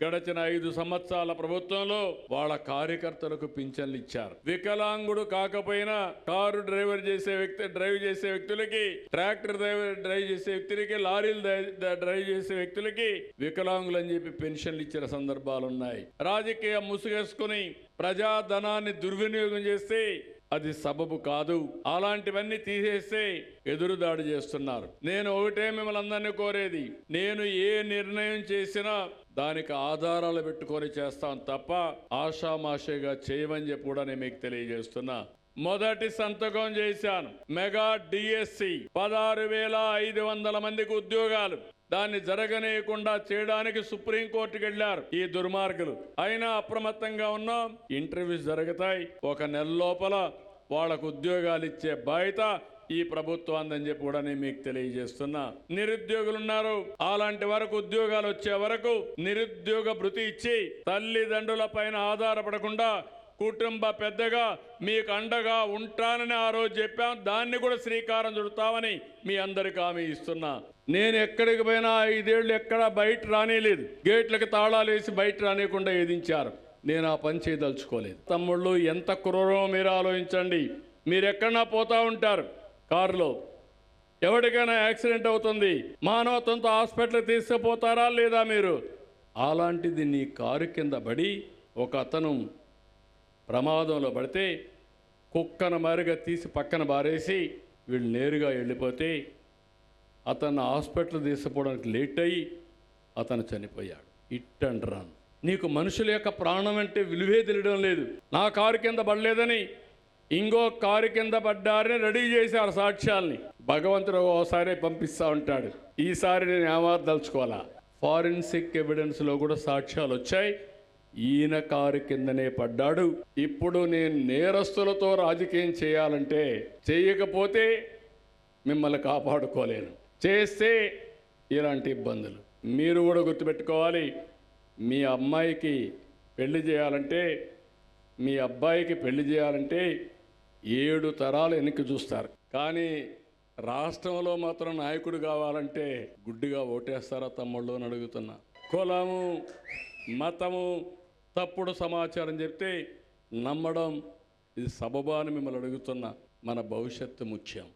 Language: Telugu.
గడచిన ఐదు సంవత్సరాల ప్రభుత్వంలో వాళ్ళ కార్యకర్తలకు పింఛన్లు ఇచ్చారు. వికలాంగుడు కాకపోయినా కారు డ్రైవర్ చేసే వ్యక్తి డ్రైవ్ చేసే వ్యక్తులకి ట్రాక్టర్ డ్రైవర్ డ్రైవ్ చేసే వ్యక్తులకి లారీలు డ్రైవ్ చేసే వ్యక్తులకి వికలాంగులు అని చెప్పి పెన్షన్లు ఇచ్చిన సందర్భాలు ఉన్నాయి రాజకీయ ముసుగేసుకుని ప్రజాధనాన్ని దుర్వినియోగం చేస్తే అది సబబు కాదు. అలాంటివన్నీ తీసేస్తే ఎదురుదాడి చేస్తున్నారు. నేను ఒకటే మిమ్మల్ని అందరినీ కోరేది. నేను ఏ నిర్ణయం చేసినా దానికి ఆధారాలు పెట్టుకొని చేస్తాం తప్ప ఆషామాషిగా చేయమని చెప్పి కూడా నేను మీకు తెలియజేస్తున్నా. మొదటి సంతకం చేశాను. మెగా డిఎస్సి పదహారు వేల ఐదు వందల మందికి ఉద్యోగాలు. దాన్ని జరగనేయకుండా చేయడానికి సుప్రీంకోర్టుకి వెళ్ళారు ఈ దుర్మార్గులు. అయినా అప్రమత్తంగా ఉన్నాం ఇంటర్వ్యూస్ జరుగుతాయి. ఒక నెల లోపల వాళ్ళకు ఉద్యోగాలు ఇచ్చే బాధ్యత ఈ ప్రభుత్వం అని చెప్పి కూడా నేను మీకు తెలియజేస్తున్నా. నిరుద్యోగులు ఉన్నారు అలాంటి వరకు ఉద్యోగాలు వచ్చే వరకు నిరుద్యోగ భృతి ఇచ్చి తల్లిదండ్రుల పైన ఆధారపడకుండా కుటుంబ పెద్దగా మీకు అండగా ఉంటానని ఆ రోజు చెప్పాం. దాన్ని కూడా శ్రీకారం చుడతామని మీ అందరికి హామీ ఇస్తున్నా. నేను ఎక్కడికి పోయినా ఐదేళ్ళు ఎక్కడా బయట రానేలేదు. గేట్లకు తాళాలు వేసి బయట రానియకుండా ఏదించారు. నేను ఆ పని చేయదలుచుకోలేదు. తమ్ముళ్ళు ఎంత క్రూరమో మీరు ఆలోచించండి. మీరు ఎక్కడన్నా పోతూ ఉంటారు. కారులో ఎవరికైనా యాక్సిడెంట్ అవుతుంది. మానవత్వంతో హాస్పిటల్ తీసుకుపోతారా లేదా మీరు? అలాంటిది నీ కారు కింద పడి ఒక అతను ప్రమాదంలో పడితే కుక్కను మరుగా తీసి పక్కన బారేసి వీళ్ళు నేరుగా వెళ్ళిపోతే అతను హాస్పిటల్ తీసుకుపోవడానికి లేట్ అయ్యి అతను చనిపోయాడు. ఇట్ అండ్ రన్ నీకు మనుషుల యొక్క ప్రాణం అంటే విలువే తెలియడం లేదు. నా కారు కింద పడలేదని ఇంకో కారు కింద పడ్డారని రెడీ చేశారు సాక్ష్యాల్ని. భగవంతుడు ఓసారి పంపిస్తా ఉంటాడు. ఈసారి నేను ఏమార్దలుచుకోవాలా? ఫారెన్సిక్ ఎవిడెన్స్లో కూడా సాక్ష్యాలు వచ్చాయి. ఈయన కారు కిందనే పడ్డాడు. ఇప్పుడు నేను నేరస్తులతో రాజకీయం చేయాలంటే చేయకపోతే మిమ్మల్ని కాపాడుకోలేను. చేస్తే ఇలాంటి ఇబ్బందులు. మీరు కూడా గుర్తుపెట్టుకోవాలి మీ అమ్మాయికి పెళ్ళి చేయాలంటే మీ అబ్బాయికి పెళ్ళి చేయాలంటే ఏడు తరాలు వెనక్కి చూస్తారు. కానీ రాష్ట్రంలో మాత్రం నాయకుడు కావాలంటే గుడ్డిగా ఓటేస్తారా తమ్ముళ్ళు అని అడుగుతున్నా. కులము మతము తప్పుడు సమాచారం చెప్తే నమ్మడం ఇది సబబా అని మిమ్మల్ని అడుగుతున్న మన భవిష్యత్తు ముఖ్యం.